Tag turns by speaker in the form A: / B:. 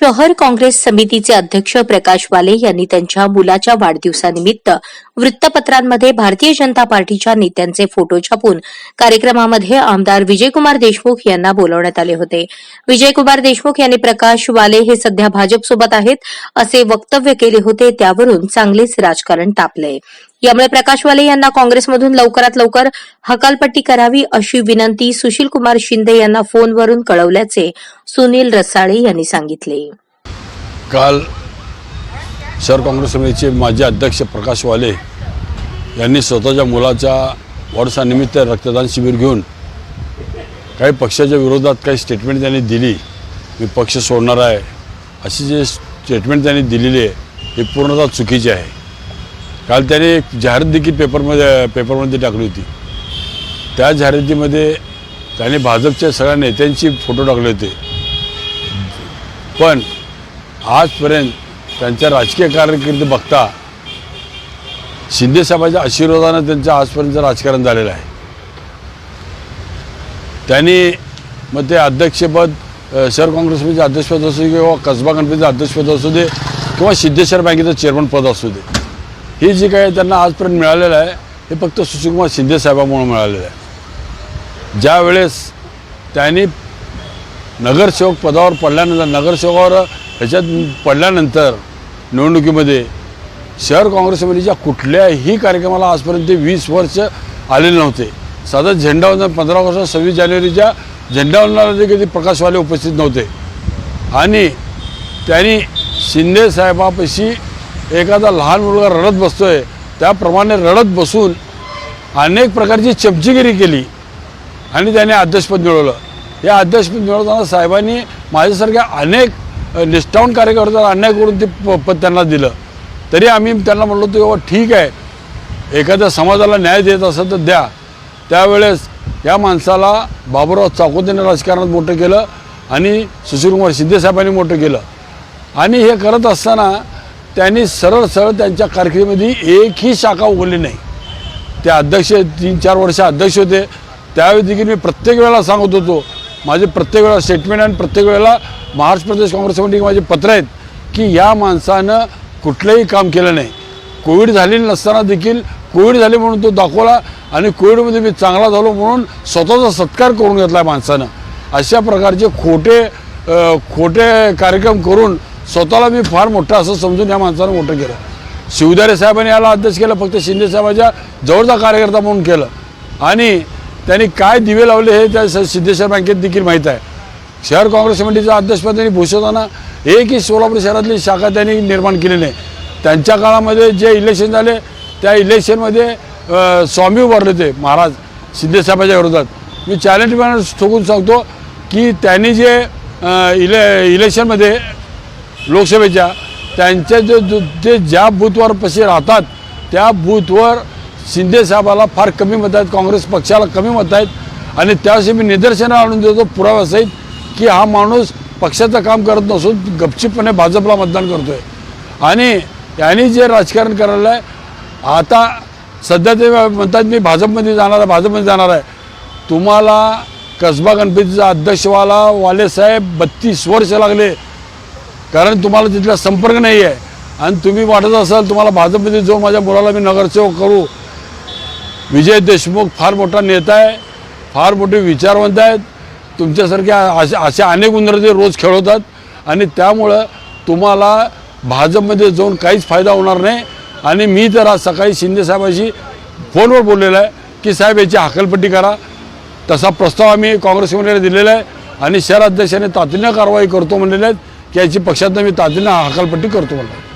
A: शहर काँग्रेस समितीचे अध्यक्ष प्रकाश वाले यांनी त्यांच्या मुलाच्या वाढदिवसानिमित्त वृत्तपत्रांमध्ये भारतीय जनता पार्टीच्या नेत्यांचे फोटो छापून कार्यक्रमामध्ये आमदार विजयकुमार देशमुख यांना बोलवण्यात आले होते. विजयकुमार देशमुख यांनी प्रकाश वाले हे सध्या भाजपसोबत आहेत असे वक्तव्य केले होते त्यावरून चांगलेच राजकारण तापलंय. यामुळे प्रकाशवाले यांना काँग्रेसमधून लवकरात लवकर हकालपट्टी करावी अशी विनंती सुशील कुमार शिंदे यांना फोनवरून कळवल्याचे सुनील रसाळे यांनी सांगितले.
B: काल शहर काँग्रेस समितीचे माजी अध्यक्ष प्रकाश वाले यांनी स्वतःच्या मुलाच्या वर्षानिमित्त रक्तदान शिबिर घेऊन काही पक्षाच्या विरोधात काही स्टेटमेंट त्यांनी दिली मी पक्ष सोडणार आहे. अशी जे स्टेटमेंट त्यांनी दिलेली आहे ही पूर्णतः चुकीची आहे. काल त्याने एक जाहिरात देखील पेपरमध्ये पेपरमध्ये टाकली होती. त्या जाहिरातीमध्ये त्याने भाजपच्या सगळ्या नेत्यांची फोटो टाकले होते. पण आजपर्यंत त्यांच्या राजकीय कारकिर्द बघता शिंदेसाहेबांच्या आशीर्वादानं त्यांचं आजपर्यंत राजकारण झालेलं आहे. त्यांनी मग ते अध्यक्षपद शहर काँग्रेसमध्ये अध्यक्षपद असू दे किंवा कसबा गणपतीचं अध्यक्षपद असू दे किंवा सिद्धेश्वर बँकेचं चेअरमन पद असू दे. हे जे काही त्यांना आजपर्यंत मिळालेलं आहे हे फक्त सुशीलकुमार शिंदेसाहेबांमुळे मिळालेलं आहे. ज्यावेळेस त्यांनी नगरसेवक पदावर पडल्यानंतर नगरसेवकावर ह्याच्यात पडल्यानंतर निवडणुकीमध्ये शहर काँग्रेस समितीच्या कुठल्याही कार्यक्रमाला आजपर्यंत ते वीस वर्ष आलेले नव्हते. साधा झेंडावंदन पंधरा ऑगस्ट सव्वीस जानेवारीच्या झेंडावंदनाला देखील प्रकाशवाले उपस्थित नव्हते. आणि त्यांनी शिंदे साहेबापाशी एखादा लहान मुलगा रडत बसतोय त्याप्रमाणे रडत बसून अनेक प्रकारची चमचीगिरी केली आणि त्याने अध्यक्षपद मिळवलं. या अध्यक्षपद मिळवताना साहेबांनी माझ्यासारख्या अनेक निष्ठावून कार्यकर्त्याला अन्याय करून ते प पद त्यांना दिलं. तरी आम्ही त्यांना म्हणलो होतो बाबा ठीक आहे. एखाद्या समाजाला न्याय देत असेल तर द्या. त्यावेळेस या माणसाला बाबूराव चाकोतीने राजकारणात मोठं केलं आणि सुशीलकुमार शिंदेसाहेबांनी मोठं केलं. आणि हे करत असताना त्यांनी सरळ सरळ त्यांच्या कारकिर्दीमध्ये एकही शाखा उघडली नाही. ते अध्यक्ष तीन चार वर्ष अध्यक्ष होते. त्यावेळी देखील मी प्रत्येक वेळेला सांगत होतो माझे प्रत्येक वेळेला स्टेटमेंट आणि प्रत्येक वेळेला महाराष्ट्र प्रदेश काँग्रेस कमिटी माझे पत्र आहेत की या माणसानं कुठलंही काम केलं नाही. कोविड झालेली नसताना देखील कोविड झाले म्हणून तो दाखवला आणि कोविडमध्ये मी चांगला झालो म्हणून स्वतःचा सत्कार करून घेतला माणसानं. अशा प्रकारचे खोटे खोटे कार्यक्रम करून स्वतःला मी फार मोठा असं समजून या माणसानं मोठं केलं. शिवदारे साहेबांनी याला अध्यक्ष केलं फक्त शिंदे साहेबाच्या जवळचा कार्यकर्ता म्हणून केलं. आणि त्यांनी काय दिवे लावले हे त्या सिद्धेश्वर बँकेत देखील माहीत आहे. शहर काँग्रेस कमिटीचं अध्यक्षपद त्यांनी भूषवताना एकही सोलापूर शहरातली शाखा त्यांनी निर्माण केली नाही त्यांच्या काळामध्ये जे इलेक्शन झाले त्या इलेक्शनमध्ये स्वामी उभारले होते महाराज सिद्धेसाहेबाच्या विरोधात. मी चॅलेंज मॅनर ठोकून सांगतो की त्यांनी जे इले इलेक्शनमध्ये लोकसभेच्या त्यांच्या जो- ते ज्या बूथवर पशी राहतात त्या बूथवर शिंदेसाहेबाला फार कमी मत आहेत काँग्रेस पक्षाला कमी मत आहेत. आणि त्याविषयी मी निदर्शनं आणून देतो पुराव्यासहित की हा माणूस पक्षाचं काम करत नसून गपचीपणे भाजपला मतदान करतो आहे आणि यांनी जे राजकारण करायला आहे आता सध्या ते म्हणतात मी भाजपमध्ये जाणार आहे भाजपमध्ये जाणार आहे. तुम्हाला कसबा गणपतीचा अध्यक्ष व्हायला वालेसाहेब बत्तीस वर्ष लागले कारण तुम्हाला तिथला संपर्क नाही आहे आणि तुम्ही वाटत असाल तुम्हाला भाजपमध्ये जो माझ्या मुलाला मी नगरसेवक करू. विजय देशमुख फार मोठा नेता आहे फार मोठे विचारवंत आहेत. तुमच्यासारख्या अशा अशा अनेक उंदरं रोज खेळवतात. आणि त्यामुळं तुम्हाला भाजपमध्ये जाऊन काहीच फायदा होणार नाही. आणि मी तर आज सकाळी शिंदेसाहेबाशी फोनवर बोललेलं आहे की साहेब याची हकलपट्टी करा. तसा प्रस्ताव आम्ही काँग्रेस कमिटीला दिलेला आहे. आणि शहर अध्यक्षाने तातडीनं कारवाई करतो म्हणलेले आहेत. की याची पक्षातनं मी तातडीनं हकालपट्टी करतो मला